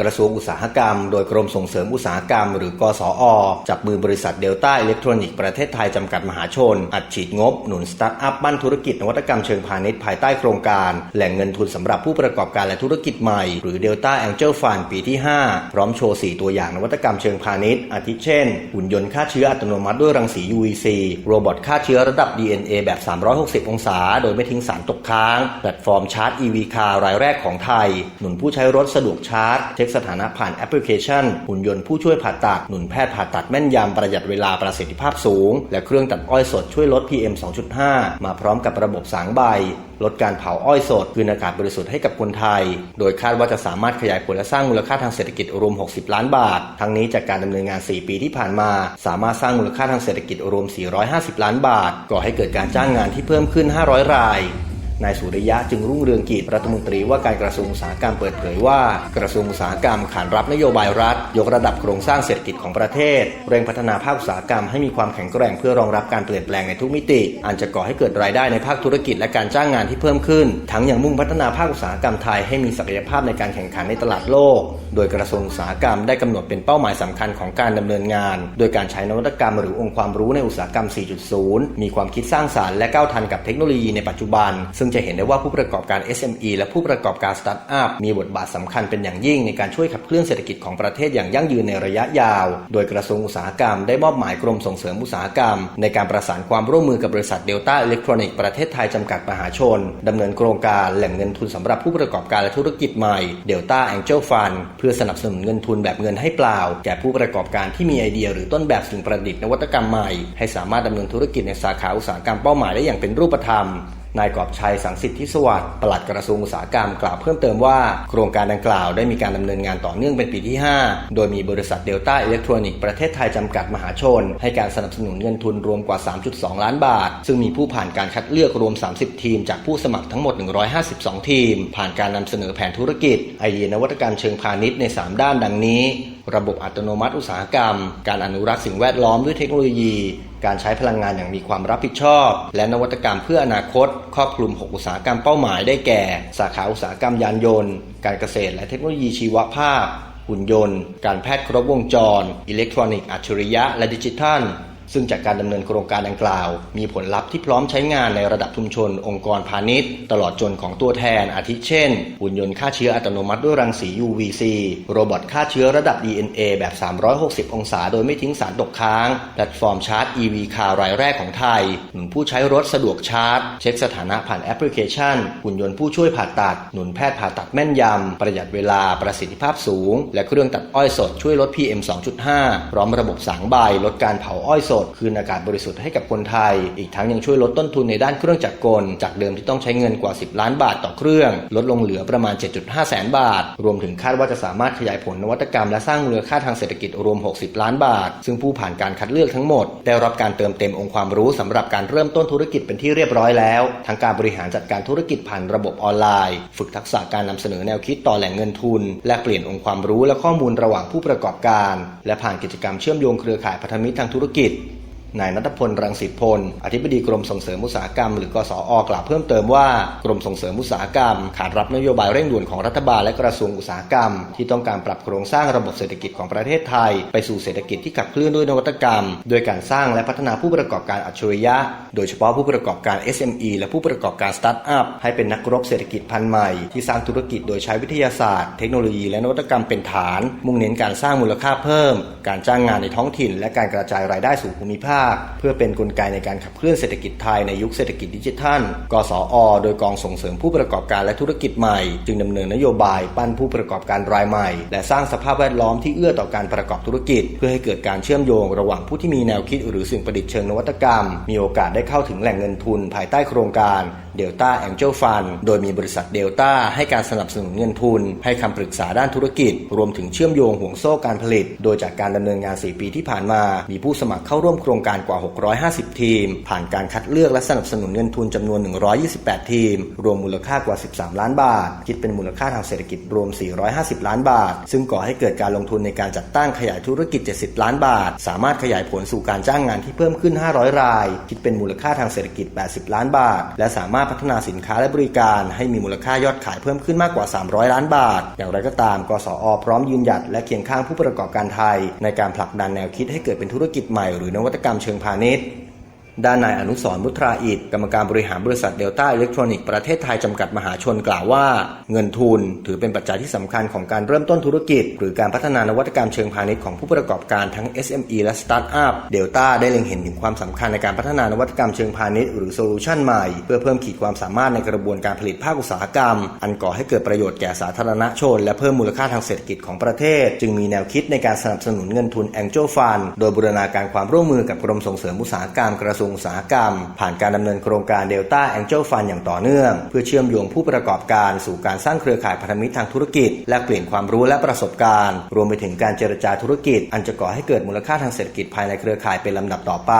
กระทรวงอุตสาหกรรม โดยกรมส่งเสริมอุตสาหกรรม หรือกสอจับมือบริษัทเดลต้าอิเล็กทรอนิกส์ประเทศไทยจำกัดมหาชน อัดฉีดงบ หนุนสตาร์ทอัพบ้านธุรกิจนวัตกรรมเชิงพาณิชย์ภายใต้โครงการ แหล่งเงินทุนสำหรับผู้ประกอบการและธุรกิจใหม่ หรือเดลต้าแองเจิลฟันปีที่ 5 พร้อมโชว์ 4 ตัวอย่างนวัตกรรมเชิงพาณิชย์ อาทิเช่น หุ่นยนต์ฆ่าเชื้ออัตโนมัติด้วยรังสี UVC โรบอทฆ่าเชื้อระดับ DNA แบบ 360 องศา โดยไม่ทิ้งสารตกค้าง แพลตฟอร์มชาร์จ EV คารายแรกของไทย หนุนผู้ใช้รถสะดวกชาร์จช็คสถานะผ่านแอปพลิเคชัน หุ่นยนต์ผู้ช่วยผ่าตัด หนุนแพทย์ผ่าตัดแม่นยำประหยัดเวลาประสิทธิภาพสูง และเครื่องตัดอ้อยสดช่วยลด PM 2.5 มาพร้อมกับระบบสางใบ ลดการเผาอ้อยสด คืนอากาศบริสุทธิ์ให้กับคนไทย โดยคาดว่าจะสามารถขยายผลและสร้างมูลค่าทางเศรษฐกิจรวม 60 ล้านบาท ทั้งนี้จากการดำเนินงาน 4 ปีที่ผ่านมา สามารถสร้างมูลค่าทางเศรษฐกิจรวม 450 ล้านบาท ก่อให้เกิดการจ้างงานที่เพิ่มขึ้น 500 ราย นายสุริยะจึงรุ่งเรืองกิจรัฐมนตรีว่าการกระทรวงอุตสาหกรรมเปิดเผยว่ากระทรวงอุตสาหกรรมขานรับนโยบายรัฐ ยกระดับโครงสร้างเศรษฐกิจของประเทศ เร่งพัฒนาภาคอุตสาหกรรมให้มีความแข็งแกร่งเพื่อรองรับการเปลี่ยนแปลงในทุกมิติ อันจะก่อให้เกิดรายได้ในภาคธุรกิจและการจ้างงานที่เพิ่มขึ้น ทั้งยังมุ่งพัฒนาภาคอุตสาหกรรมไทยให้มีศักยภาพในการแข่งขันในตลาดโลก โดยกระทรวงอุตสาหกรรมได้กำหนดเป็นเป้าหมายสำคัญของการดำเนินงาน โดยการใช้นวัตกรรมหรือองค์ความรู้ในอุตสาหกรรม 4.0 มีความคิดสร้างสารรค์และก้าวทันกับเทคโนโลยีในปัจจุบันซึ่งจะเห็นได้ว่าผู้ประกอบการ SME และผู้ประกอบการสตาร์ทอัพมีบทบาทสำคัญเป็นอย่างยิ่งในการช่วยขับเคลื่อนเศรษฐกิจของประเทศอย่างยั่งยืนในระยะยาว โดยกระทรวงอุตสาหกรรมได้มอบหมายกรมส่งเสริมอุตสาหกรรม ในการประสานความร่วมมือกับบริษัทเดลต้าอิเล็กทรอนิกส์ประเทศไทยจำกัดมหาชนดำเนินโครงการแหล่งเงินทุนสำหรับผู้ประกอบการและธุรกิจใหม่เดลต้าแองเจิลฟันเพื่อสนับสนุนเงินทุนแบบเงินให้เปล่า แก่ผู้ประกอบการที่มีไอเดีย หรือต้นแบบสิ่งประดิษฐ์นวัตกรรมใหม่ ให้สามารถดำเนินธุรกิจในสาขาอุตสาหกรรมเป้าหมายได้อย่างเป็นรูปธรรม นายกอบชัยสังสิทธิสวัสดิ์ปลัดกระทรวงอุตสาหกรรมกล่าวเพิ่มเติมว่า โครงการดังกล่าวได้มีการดำเนินงานต่อเนื่องเป็นปีที่ 5 โดยมีบริษัทเดลต้าอิเล็กทรอนิกส์ประเทศไทยจำกัดมหาชน ให้การสนับสนุนเงินทุนรวมกว่า 3.2 ล้านบาท ซึ่งมีผู้ผ่านการคัดเลือกรวม 30 ทีม จากผู้สมัครทั้งหมด 152 ทีม ผ่านการนำเสนอแผนธุรกิจไอเดียนวัตกรรมเชิงพาณิชย์ใน 3 ด้านดังนี้ ระบบอัตโนมัติอุตสาหกรรม การอนุรักษ์สิ่งแวดล้อมด้วยเทคโนโลยี การใช้พลังงานอย่างมีความรับผิดชอบ และนวัตกรรมเพื่ออนาคต ครอบคลุม 6 อุตสาหกรรมเป้าหมายได้แก่ สาขาอุตสาหกรรมยานยนต์ การเกษตร และเทคโนโลยีชีวภาพ หุ่นยนต์ การแพทย์ครบวงจร อิเล็กทรอนิกส์อัจฉริยะและดิจิทัล ซึ่งจากการดำเนินโครงการดังกล่าว มีผลลัพธ์ที่พร้อมใช้งานในระดับชุมชน องค์กรพาณิชย์ ตลอดจนของตัวแทนอาทิเช่น หุ่นยนต์ฆ่าเชื้ออัตโนมัติด้วยรังสี UVC โรบอทฆ่าเชื้อระดับ DNA แบบ 360 องศา โดยไม่ทิ้งสารตกค้าง แพลตฟอร์มชาร์จ EV คารายแรกของไทยหนุนผู้ใช้รถสะดวกชาร์จ เช็คสถานะผ่านแอปพลิเคชัน หุ่นยนต์ผู้ช่วยผ่าตัด หนุนแพทย์ผ่าตัดแม่นยำ ประหยัดเวลาประสิทธิภาพสูง และเครื่องตัดอ้อยสดช่วยลด PM 2.5 พร้อมระบบสางใบลดการเผาอ้อยสดคืนอากาศบริสุทธิ์ให้กับคนไทย อีกทั้งยังช่วยลดต้นทุนในด้านเครื่องจักรกล จากเดิมที่ต้องใช้เงินกว่า 10 ล้านบาทต่อเครื่อง ลดลงเหลือประมาณ 7.5 แสนบาท รวมถึงคาดว่าจะสามารถขยายผลนวัตกรรมและสร้างมูลค่าทางเศรษฐกิจรวม 60 ล้านบาท ซึ่งผู้ผ่านการคัดเลือกทั้งหมด ได้รับการเติมเต็มองค์ความรู้สำหรับการเริ่มต้นธุรกิจเป็นที่เรียบร้อยแล้วทั้งการบริหารจัดการธุรกิจผ่านระบบออนไลน์ ฝึกทักษะการนำเสนอแนวคิดต่อแหล่งเงินทุน และเปลี่ยนองค์ความรู้และข้อมูลระหว่างผู้ประกอบการ และผ่านกิจกรรมเชื่อมโยงเครือข่ายพันธมิตรทางธุรกิจ นายนัทพลรังสิตพล อธิบดีกรมส่งเสริมอุตสาหกรรม หรือกสออกล่าวเพิ่มเติมว่ากรมส่งเสริมอุตสาหกรรม ขานรับนโยบายเร่งด่วนของรัฐบาลและกระทรวงอุตสาหกรรม ที่ต้องการปรับโครงสร้างระบบเศรษฐกิจของประเทศไทย ไปสู่เศรษฐกิจที่ขับเคลื่อนด้วยนวัตกรรม โดยการสร้างและพัฒนาผู้ประกอบการอัจฉริยะ โดยเฉพาะผู้ประกอบการ SME และผู้ประกอบการสตาร์ทอัพให้เป็นนักรบเศรษฐกิจพันธุ์ใหม่ที่สร้างธุรกิจโดยใช้วิทยาศาสตร์ เทคโนโลยีและนวัตกรรมเป็นฐาน มุ่งเน้นการสร้างมูลค่าเพิ่ม การจ้างงานในท้องถิ่น และการกระจายรายได้สู่ภูมิภาคเพื่อเป็นกลไกในการขับเคลื่อนเศรษฐกิจไทยในยุคเศรษฐกิจดิจิทัล กสอ โดยกองส่งเสริมผู้ประกอบการและธุรกิจใหม่ จึงดำเนินนโยบายปั้นผู้ประกอบการรายใหม่ และสร้างสภาพแวดล้อมที่เอื้อต่อการประกอบธุรกิจ เพื่อให้เกิดการเชื่อมโยงระหว่างผู้ที่มีแนวคิดหรือสิ่งประดิษฐ์เชิงนวัตกรรม มีโอกาสได้เข้าถึงแหล่งเงินทุนภายใต้โครงการ เดลต้าแองเจิลฟันโดยมีบริษัทเดลต้าให้การสนับสนุนเงินทุน ให้คำปรึกษาด้านธุรกิจ รวมถึงเชื่อมโยงห่วงโซ่การผลิต โดยจากการดำเนินงาน 4 ปีที่ผ่านมา มีผู้สมัครเข้าร่วมโครงการกว่า 650 ทีม ผ่านการคัดเลือกและสนับสนุนเงินทุนจำนวน 128 ทีม รวมมูลค่ากว่า 13 ล้านบาท คิดเป็นมูลค่าทางเศรษฐกิจรวม 450 ล้านบาท ซึ่งก่อให้เกิดการลงทุนในการจัดตั้งขยายธุรกิจ 70 ล้านบาท สามารถขยายผลสู่การจ้างงานที่เพิ่มขึ้น 500 ราย คิดเป็นมูลค่าทางเศรษฐกิจ 80 ล้านบาท และสามารถารถพัฒนาสินค้าและบริการ ให้มีมูลค่ายอดขายเพิ่มขึ้นมากกว่า 300 ล้านบาท อย่างไรก็ตาม กสอพร้อมยืนหยัดและเคียงข้างผู้ประกอบการไทย ในการผลักดันแนวคิดให้เกิดเป็นธุรกิจใหม่หรือนวัตกรรมเชิงพาณิชย์ ด้านนายอนุสรมุตราอิฐกรรมการบริหารบริษัทเดลต้าอิเล็กทรอนิกส์ประเทศไทยจำกัดมหาชนกล่าวว่า เงินทุนถือเป็นปัจจัยที่สำคัญของการเริ่มต้นธุรกิจ หรือการพัฒนานวัตกรรมเชิงพาณิชย์ของผู้ประกอบการทั้ง SME และสตาร์ทอัพเดลต้าได้เล็งเห็นถึงความสำคัญในการพัฒนานวัตกรรมเชิงพาณิชย์หรือโซลูชันใหม่ เพื่อเพิ่มขีดความสามารถในกระบวนการผลิตภาคอุตสาหกรรม อันก่อให้เกิดประโยชน์แก่สาธารณชน และเพิ่มมูลค่าทางเศรษฐกิจของประเทศ จึงมีแนวคิดในการสนับสนุนเงินทุน Angel Fund โดยบูรณาการความร่วมมือกับกรมส่งเสริมอุตสาหกรรมกระทรวงอุตสาหกรรม ผ่านการดำเนินโครงการ Delta Angel Fund อย่างต่อเนื่อง เพื่อเชื่อมโยงผู้ประกอบการสู่การสร้างเครือข่ายพันธมิตรทางธุรกิจ และเปลี่ยนความรู้และประสบการณ์ รวมไปถึงการเจรจาธุรกิจ อันจะก่อให้เกิดมูลค่าทางเศรษฐกิจภายในเครือข่ายเป็นลำดับต่อไป